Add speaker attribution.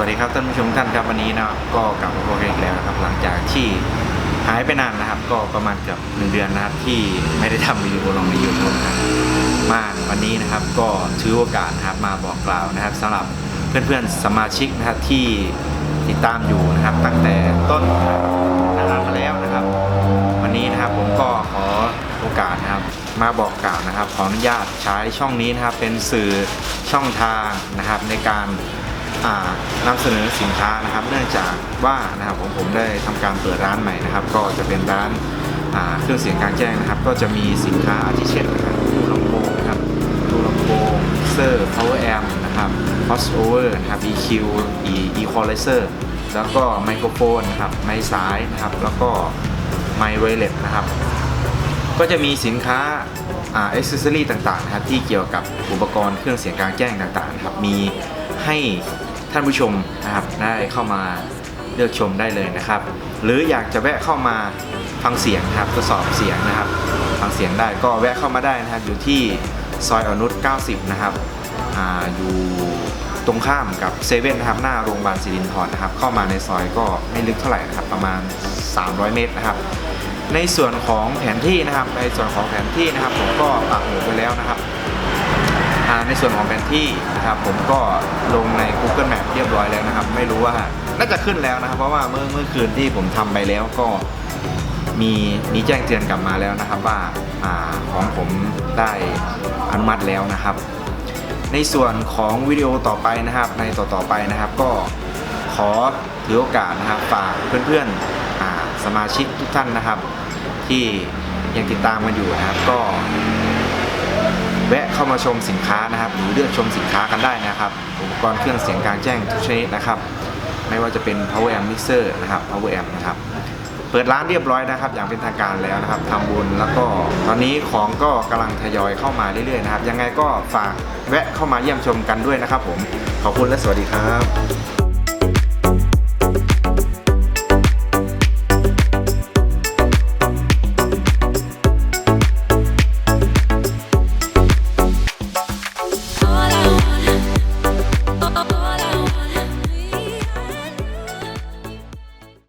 Speaker 1: วัสดีครับท่านผู้ชมท่านครับวันนี้นะครับก็กลับมาพบกันอีกแล้วนะครับ หลังจากที่หายไปนานนะครับ ก็ประมาณเกือบหนึ่งเดือนนะครับที่ไม่ได้ทำวิดีโอลงในยูทูบนะครับมาวันนี้นะครับก็ถือโอกาสนะครับมาบอกกล่าวนะครับสำหรับเพื่อนๆสมาชิกนะครับที่ติดตามอยู่นะครับ ตั้งแต่ต้นนะครับมาแล้วนะครับ วันนี้นะครับผมก็ขอโอกาสนะครับ มาบอกกล่าวนะครับ ขออนุญาตใช้ช่องนี้นะครับเป็นสื่อช่องทางนะครับในการ นำเสนอสินค้านะครับ เนื่องจากว่านะครับผมผมได้ทำการเปิดร้านใหม่นะครับ ก็จะเป็นร้านาเครื่องเสียงกลางแจ้งนะครับ ก็จะมีสินค้าอาทิเช่นนะครับตู้ลำโพงนะครับตู้ลำโพงเซอร์ power amp นะครับ crossover นะครับ EQ E equalizer แล้วก็ไมโครโฟนนะครับไม้สายนะครับ แล้วก็ไมค์ไวเลสนะครับ ก็จะมีสินค้าอ่าอ็อกเซอรี่ต่างๆนะครับที่เกี่ยวกับอุปกรณ์เครื่องเสียงกลางแจ้งต่างๆนะครับมีให้ ท่านผู้ชมนะครับได้เข้ามาเลือกชมได้เลยนะครับ หรืออยากจะแวะเข้ามาฟังเสียงนะครับทดสอบเสียงนะครับ ฟังเสียงได้ก็แวะเข้ามาได้นะครับ อยู่ที่ซอยอนุช90 นะครับออยู่ตรงข้ามกับเซเว่นนะครับหน้าโรงพยาบาลสิรินทรนะครับ เข้ามาในซอยก็ไม่ลึกเท่าไหร่นะครับ ประมาณ 300 เมตรนะครับ ในส่วนของแผนที่นะครับ ในส่วนของแผนที่นะครับ ผมก็ปักหมุดไปแล้วนะครับ ในส่วนของแผนที่นะครับผมก็ลงใน Google Map เรียบร้อยแล้วนะครับ ไม่รู้ว่าน่าจะขึ้นแล้วนะครับ เพราะว่าเมื่อเมื่อคืนที่ผมทำไปแล้วก็มีมีแจ้งเตือนกลับมาแล้วนะครับ ว่าอของผมได้อนุมัติแล้วนะครับ ในส่วนของวิดีโอต่อไปนะครับ ในต่อต่อๆไปนะครับ ก็ขอถือโอกาสนะครับฝากเพื่อนๆสมาชิกทุกท่านนะครับ ที่ยังติดตามกันอยู่นะครับก็ วะเข้ามาชมสินค้านะครับ หรือเลือกชมสินค้ากันได้นะครับ อุปกรณ์เครื่องเสียงกลางแจ้งทุกชนิดนะครับ ไม่ว่าจะเป็น power amp mixer นะครับ power amp นะครับเปิดร้านเรียบร้อยนะครับ อย่างเป็นทางการแล้วนะครับทำบุญแล้วก็ตอนนี้ของก็กำลังทยอยเข้ามาเรื่อยๆนะครับ ยังไงก็ฝากแวะเข้ามาเยี่ยมชมกันด้วยนะครับผมขอบคุณและสวัสดีครับ